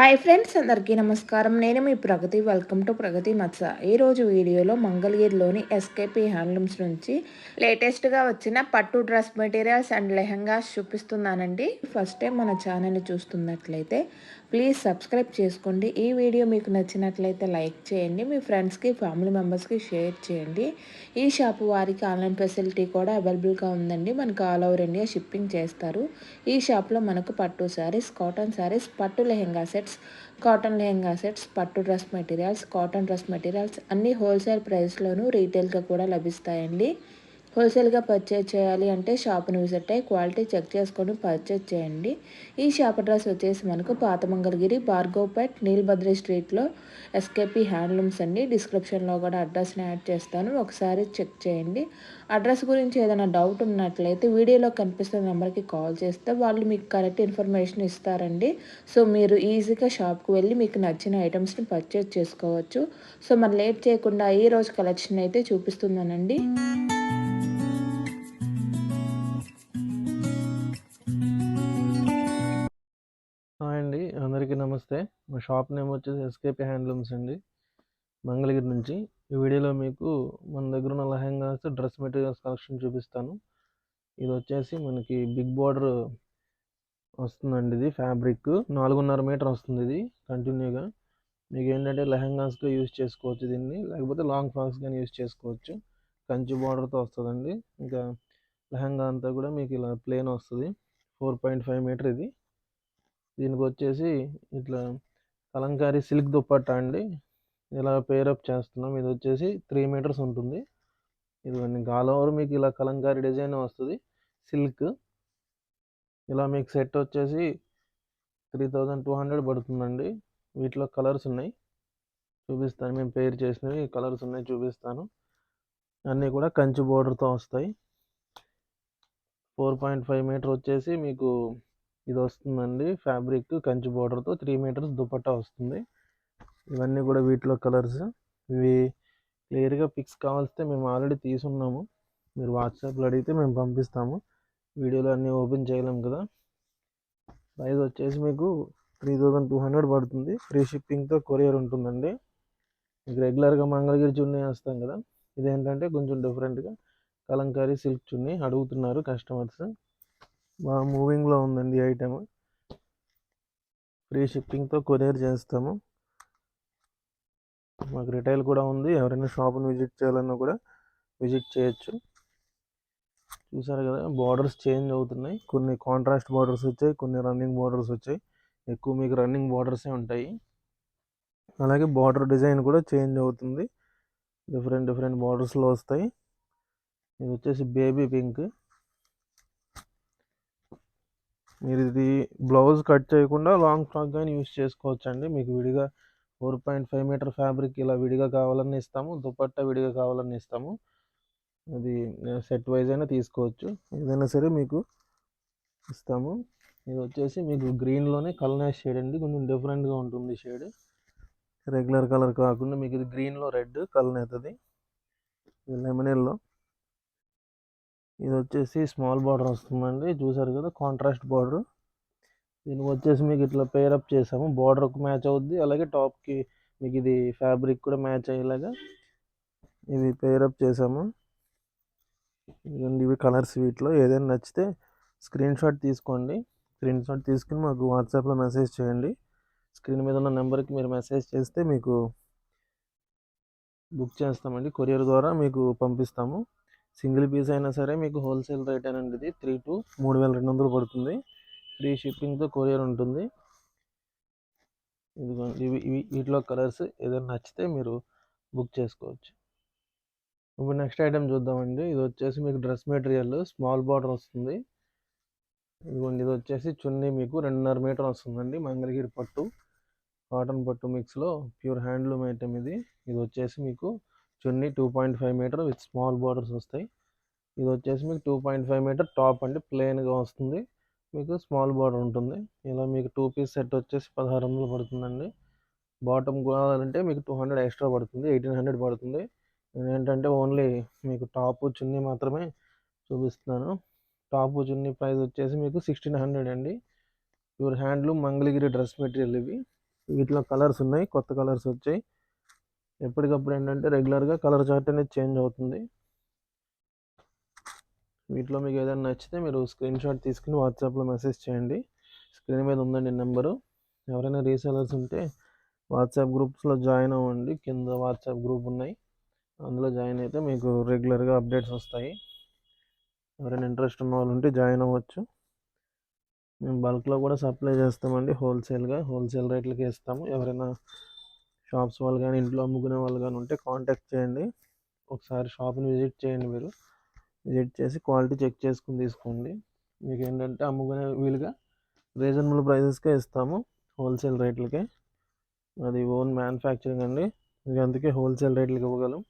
Hi friends అందరికీ నమస్కారం. నేను మీ ప్రగతి. వెల్కమ్ టు ప్రగతి మత్స. ఈరోజు వీడియోలో మంగళగిరిలోని ఎస్కేపీ హ్యాండ్లూమ్స్ నుంచి లేటెస్ట్గా వచ్చిన పట్టు డ్రెస్ మెటీరియల్స్ అండ్ లెహంగాస్ చూపిస్తున్నానండి. ఫస్ట్ టైం మన ఛానల్ని చూస్తున్నట్లయితే ప్లీజ్ సబ్స్క్రైబ్ చేసుకోండి. ఈ వీడియో మీకు నచ్చినట్లయితే లైక్ చేయండి. మీ ఫ్రెండ్స్కి ఫ్యామిలీ మెంబర్స్కి షేర్ చేయండి. ఈ షాప్ వారికి ఆన్లైన్ ఫెసిలిటీ కూడా అవైలబుల్గా ఉందండి. మనకు ఆల్ ఓవర్ ఇండియా షిప్పింగ్ చేస్తారు. ఈ షాప్లో మనకు పట్టు శారీస్ కాటన్ శారీస్ పట్టు lehenga sets cotton lehenga sets పట్టు dress materials cotton dress materials అన్నీ హోల్సేల్ ప్రైస్లోనూ రీటైల్గా కూడా లభిస్తాయండి. హోల్సేల్గా పర్చేజ్ చేయాలి అంటే షాప్ని విజిట్ అయ్యి క్వాలిటీ చెక్ చేసుకొని పర్చేజ్ చేయండి. ఈ షాప్ అడ్రస్ వచ్చేసి మనకు పాత మంగళగిరి భార్గవ్పేట్ నీల్భద్రి స్ట్రీట్లో ఎస్కేపీ హ్యాండ్లూమ్స్ అండి. డిస్క్రిప్షన్లో కూడా అడ్రస్ని యాడ్ చేస్తాను. ఒకసారి చెక్ చేయండి. అడ్రస్ గురించి ఏదైనా డౌట్ ఉన్నట్లయితే వీడియోలో కనిపిస్తున్న నెంబర్కి కాల్ చేస్తే వాళ్ళు మీకు కరెక్ట్ ఇన్ఫర్మేషన్ ఇస్తారండి. సో మీరు ఈజీగా షాప్కి వెళ్ళి మీకు నచ్చిన ఐటమ్స్ని పర్చేజ్ చేసుకోవచ్చు. సో మరి లేట్ చేయకుండా ఈ రోజు కలెక్షన్ అయితే చూపిస్తున్నానండి. షాప్ నేమ్ వచ్చేసి ఎస్కేపీ హ్యాండ్లూమ్స్ అండి. మంగళగిరి నుంచి. ఈ వీడియోలో మీకు మన దగ్గర ఉన్న లెహంగాస్ డ్రెస్ మెటీరియల్స్ కలెక్షన్ చూపిస్తాను. ఇది వచ్చేసి మనకి బిగ్ బార్డర్ వస్తుందండి ఇది ఫ్యాబ్రిక్. నాలుగున్నర మీటర్ వస్తుంది ఇది కంటిన్యూగా. మీకు ఏంటంటే లెహంగాస్గా యూజ్ చేసుకోవచ్చు దీన్ని లేకపోతే లాంగ్ ఫ్రాక్స్ కానీ యూజ్ చేసుకోవచ్చు. కంచి బార్డర్తో వస్తుందండి. ఇంకా లెహంగా అంతా కూడా మీకు ఇలా ప్లేన్ వస్తుంది. ఫోర్ పాయింట్ ఫైవ్ మీటర్ ఇది. దీనికి వచ్చేసి ఇట్లా కలంకారీ సిల్క్ దుప్పట్టా అండి. ఇలా పేరప్ చేస్తున్నాం. ఇది వచ్చేసి త్రీ మీటర్స్ ఉంటుంది. ఇది ఇంకా ఆల్ ఓవర్ మీకు ఇలా కలంకారీ డిజైన్ వస్తుంది. సిల్క్. ఇలా మీకు సెట్ వచ్చేసి త్రీ థౌజండ్ టూ హండ్రెడ్ పడుతుందండి. వీటిలో కలర్స్ ఉన్నాయి. చూపిస్తాను. మేము పేర్ చేసినవి కలర్స్ ఉన్నాయి. చూపిస్తాను. అన్నీ కూడా కంచి బోర్డర్తో వస్తాయి. ఫోర్ పాయింట్ ఫైవ్ మీటర్ వచ్చేసి మీకు ఇది వస్తుందండి ఫ్యాబ్రిక్ కంచి బోర్డర్తో త్రీ మీటర్స్ దుపట్టా వస్తుంది. ఇవన్నీ కూడా వీటిలో కలర్స్. ఇవి క్లియర్గా పిక్స్ కావాల్స్తే మేము ఆల్రెడీ తీసున్నాము. మీరు వాట్సాప్లో అడిగితే మేము పంపిస్తాము. వీడియోలో అన్నీ ఓపెన్ చేయలేం కదా. ప్రైస్ వచ్చేసి మీకు త్రీ థౌజండ్ టూ హండ్రెడ్ పడుతుంది. ఫ్రీ షిప్పింగ్తో కొరియర్ ఉంటుందండి. మీకు రెగ్యులర్గా మంగళగిరి చున్నీ వేస్తాం కదా. ఇదేంటంటే కొంచెం డిఫరెంట్గా. కలంకారీ సిల్క్ చున్నీ అడుగుతున్నారు కస్టమర్స్. బాగా మూవింగ్లో ఉందండి ఐటెం ఫ్రీ షిప్పింగ్తో కొరియర్ చేస్తాము. మాకు రిటైల్ కూడా ఉంది. ఎవరైనా షాప్ని విజిట్ చేయాలన్నా కూడా విజిట్ చేయొచ్చు. చూసారు కదా బార్డర్స్ చేంజ్ అవుతున్నాయి. కొన్ని కాంట్రాస్ట్ బార్డర్స్ వచ్చాయి కొన్ని రన్నింగ్ బార్డర్స్ వచ్చాయి. ఎక్కువ మీకు రన్నింగ్ బార్డర్సే ఉంటాయి. అలాగే బార్డర్ డిజైన్ కూడా చేంజ్ అవుతుంది. డిఫరెంట్ డిఫరెంట్ బార్డర్స్లో వస్తాయి. ఇది వచ్చేసి బేబీ పింక్. మీరు ఇది బ్లౌజ్ కట్ చేయకుండా లాంగ్ ఫ్రాక్ కానీ యూస్ చేసుకోవచ్చు అండి మీకు విడిగా four point five meter fabric ఇలా విడిగా కావాలని ఇస్తాము దుపట్టా విడిగా కావాలని ఇస్తాము. అది సెట్ వైజ్ అయినా తీసుకోవచ్చు. ఏదైనా సరే మీకు ఇస్తాము. ఇది వచ్చేసి మీకు గ్రీన్లోనే కలర్ షేడ్ అండి. కొంచెం డిఫరెంట్గా ఉంటుంది షేడ్. రెగ్యులర్ కలర్ కాకుండా మీకు ఇది గ్రీన్లో రెడ్ కలర్ అవుతుంది లెమనెల్లో ఇది వచ్చేసి స్మాల్ బార్డర్ వస్తుందండి. చూసారు కదా కాంట్రాస్ట్ బార్డర్ దీనికి వచ్చేసి మీకు ఇట్లా పేరప్ చేసాము. బార్డర్కి మ్యాచ్ అవుద్ది. అలాగే టాప్కి మీకు ఇది ఫ్యాబ్రిక్ కూడా మ్యాచ్ అయ్యేలాగా ఇవి పేరప్ చేసాము. ఇవి కలర్స్ వీటిలో. ఏదైనా నచ్చితే స్క్రీన్ షాట్ తీసుకోండి. స్క్రీన్ షాట్ తీసుకుని మాకు వాట్సాప్లో మెసేజ్ చేయండి. స్క్రీన్ మీద ఉన్న నెంబర్కి మీరు మెసేజ్ చేస్తే మీకు బుక్ చేస్తామండి. కొరియర్ ద్వారా మీకు పంపిస్తాము. సింగిల్ పీస్ అయినా సరే మీకు హోల్సేల్ రేట్ అనేది ఇది త్రీ టు మూడు వేల రెండు వందలు పడుతుంది. ఫ్రీ షిప్పింగ్తో కొరియర్ ఉంటుంది. ఇదిగోండి ఇవి ఇవి వీటిలో కలర్స్ ఏదైనా నచ్చితే మీరు బుక్ చేసుకోవచ్చు. ఇప్పుడు నెక్స్ట్ ఐటెం చూద్దామండి. ఇది వచ్చేసి మీకు డ్రెస్ మెటీరియల్ స్మాల్ బార్డర్ వస్తుంది. ఇదిగోండి ఇది వచ్చేసి చున్నీ మీకు రెండున్నర మీటర్ వస్తుందండి. మంగళగిరి పట్టు కాటన్ పట్టు మిక్స్లో ప్యూర్ హ్యాండ్లూమ్ ఐటెం ఇది. ఇది వచ్చేసి మీకు chunni two point five meter with small borders వస్తాయి. ఇది వచ్చేసి మీకు two point five meter top అంటే ప్లెయిన్గా వస్తుంది. మీకు స్మాల్ బార్డర్ ఉంటుంది. ఇలా మీకు టూ పీస్ సెట్ వచ్చేసి పదహారు వందలు పడుతుందండి. బాటమ్ కావాలంటే మీకు టూ హండ్రెడ్ ఎక్స్ట్రా పడుతుంది ఎయిటీన్ హండ్రెడ్ పడుతుంది. నేను ఏంటంటే ఓన్లీ మీకు టాపు చున్నీ మాత్రమే చూపిస్తున్నాను. టాప్ చున్నీ ప్రైస్ వచ్చేసి మీకు సిక్స్టీన్ హండ్రెడ్ అండి. Pure handloom Mangalagiri dress material ఇవి. వీటిలో కలర్స్ ఉన్నాయి కొత్త కలర్స్ వచ్చాయి. ఎప్పటికప్పుడు ఏంటంటే రెగ్యులర్గా కలర్ చార్ట్ అనేది చేంజ్ అవుతుంది. వీటిలో మీకు ఏదైనా నచ్చితే మీరు స్క్రీన్ షాట్ తీసుకుని వాట్సాప్లో మెసేజ్ చేయండి. స్క్రీన్ మీద ఉందండి నెంబరు. ఎవరైనా రీసెలర్స్ ఉంటే వాట్సాప్ గ్రూప్స్లో జాయిన్ అవ్వండి. కింద వాట్సాప్ గ్రూప్ ఉన్నాయి. అందులో జాయిన్ అయితే మీకు రెగ్యులర్గా అప్డేట్స్ వస్తాయి. ఎవరైనా ఇంట్రెస్ట్ ఉన్న వాళ్ళు ఉంటే జాయిన్ అవ్వచ్చు. మేము బల్క్లో కూడా సప్లై చేస్తామండి హోల్సేల్గా. హోల్సేల్ రేట్లకి ఇస్తాము. ఎవరైనా షాప్స్ వాళ్ళు కానీ ఇంట్లో అమ్ముకునే వాళ్ళు కానీ ఉంటే కాంటాక్ట్ చేయండి. ఒకసారి షాప్ని విజిట్ చేయండి మీరు. విజిట్ చేసి క్వాలిటీ చెక్ చేసుకుని తీసుకోండి. మీకు ఏంటంటే అమ్ముకునే వీలుగా రీజనబుల్ ప్రైజెస్కే ఇస్తాము హోల్సేల్ రేట్లకే. అది ఓన్ మ్యానుఫ్యాక్చరింగ్ అండి. మీకు అందుకే హోల్సేల్ రేట్లకి ఇవ్వగలం.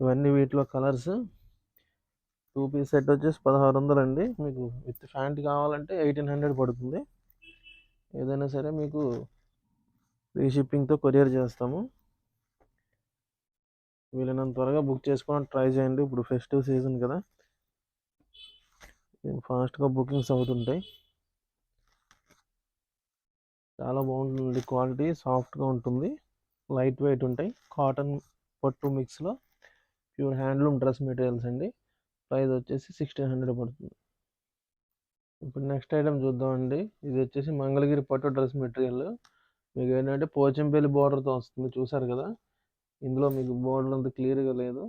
ఇవన్నీ వీటిలో కలర్స్. టూ పీస్ సెట్ వచ్చేసి పదహారు వందలు అండి. మీకు విత్ ప్యాంట్ కావాలంటే ఎయిటీన్ హండ్రెడ్ పడుతుంది. ఏదైనా సరే మీకు రీషిప్పింగ్తో షిప్పింగ్తో కొరియర్ చేస్తాము. వీలైనంత త్వరగా బుక్ చేసుకోవడం ట్రై చేయండి. ఇప్పుడు ఫెస్టివ్ సీజన్ కదా. ఫాస్ట్గా బుకింగ్స్ అవుతుంటాయి. చాలా బాగుంటుంది క్వాలిటీ సాఫ్ట్గా ఉంటుంది. లైట్ వెయిట్ ఉంటాయి. కాటన్ పట్టు మిక్స్లో ప్యూర్ హ్యాండ్లూమ్ డ్రెస్ మెటీరియల్స్ అండి. ప్రైస్ వచ్చేసి సిక్స్టీన్ హండ్రెడ్ పడుతుంది. ఇప్పుడు నెక్స్ట్ ఐటమ్ చూద్దామండి. ఇది వచ్చేసి మంగళగిరి పట్టు డ్రెస్ మెటీరియల్. మీకు ఏంటంటే పోచంపల్లి బోర్డర్తో వస్తుంది. చూసారు కదా? ఇందులో మీకు బోర్డర్ అంత క్లియర్గా లేదు.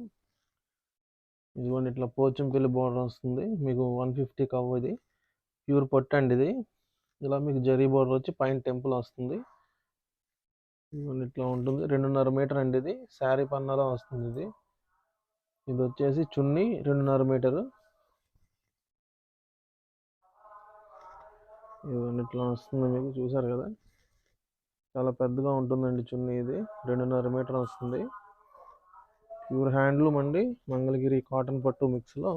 ఇదిగోండి ఇట్లా పోచంపల్లి బోర్డర్ వస్తుంది. మీకు వన్ ఫిఫ్టీ కవ్ ఇది. ప్యూర్ పట్టు అండి ఇది. ఇలా మీకు జరీ బోర్డర్ వచ్చి పైన టెంపుల్ వస్తుంది. ఇదిగోండి ఇట్లా ఉంటుంది. రెండున్నర మీటర్ అండి ఇది. శారీ పన్నాలో వస్తుంది ఇది. ఇది వచ్చేసి చున్నీ రెండున్నర మీటరు. ఇదిగోండి ఇట్లా వస్తుంది మీకు. చూసారు కదా? చాలా పెద్దగా ఉంటుందండి చున్నీ ఇది. రెండున్నర మీటర్ వస్తుంది. ప్యూర్ హ్యాండ్లూమ్ అండి. మంగళగిరి కాటన్ పట్టు మిక్స్లో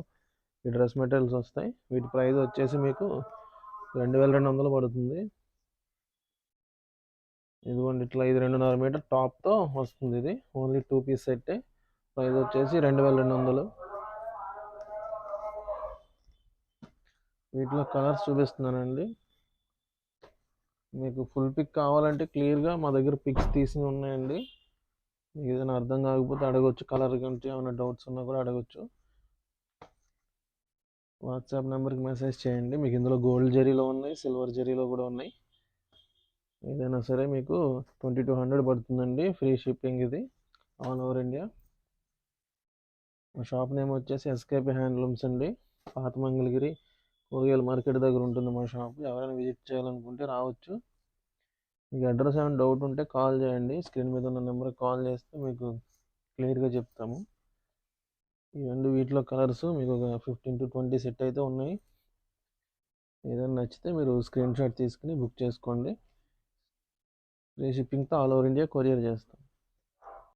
ఈ డ్రెస్ మెటీరియల్స్ వస్తాయి. వీటి ప్రైస్ వచ్చేసి మీకు రెండు వేల రెండు వందలు పడుతుంది. ఇదిగోండి ఇట్లా ఇది రెండున్నర మీటర్ టాప్తో వస్తుంది ఇది. Only two piece set. Price వచ్చేసి రెండు వేల రెండు వందలు. వీటిలో కలర్స్ చూపిస్తున్నానండి. మీకు ఫుల్ పిక్ కావాలంటే క్లియర్గా మా దగ్గర పిక్స్ తీసి ఉన్నాయండి. మీకు ఏదైనా అర్థం కాకపోతే అడగవచ్చు కలర్ గురించి ఏమైనా డౌట్స్ ఉన్నా కూడా అడగవచ్చు వాట్సాప్ నెంబర్కి మెసేజ్ చేయండి. మీకు ఇందులో గోల్డ్ జరీలో ఉన్నాయి సిల్వర్ జరీలో కూడా ఉన్నాయి. ఏదైనా సరే మీకు ట్వంటీ టూ హండ్రెడ్ పడుతుందండి. ఫ్రీ షిప్పింగ్ ఇది. ఆల్ ఓవర్ ఇండియా మా షాప్ నేమ్ వచ్చేసి ఎస్కేపీ హ్యాండ్లూమ్స్ అండి. పాత మంగళగిరి కూరగాయల మార్కెట్ దగ్గర ఉంటుంది మా షాప్ ఎవరైనా విజిట్ చేయాలనుకుంటే రావచ్చు. మీకు అడ్రస్ ఏమైనా డౌట్ ఉంటే కాల్ చేయండి. స్క్రీన్ మీద ఉన్న నెంబర్కి కాల్ చేస్తే మీకు క్లియర్గా చెప్తాము. ఇవన్నీ వీటిలో కలర్స్ మీకు ఒక ఫిఫ్టీన్ టు ట్వంటీ సెట్ అయితే ఉన్నాయి. ఏదైనా నచ్చితే మీరు స్క్రీన్ షాట్ తీసుకుని బుక్ చేసుకోండి. ఫ్రీ షిప్పింగ్తో ఆల్ ఓవర్ ఇండియా కొరియర్ చేస్తాం.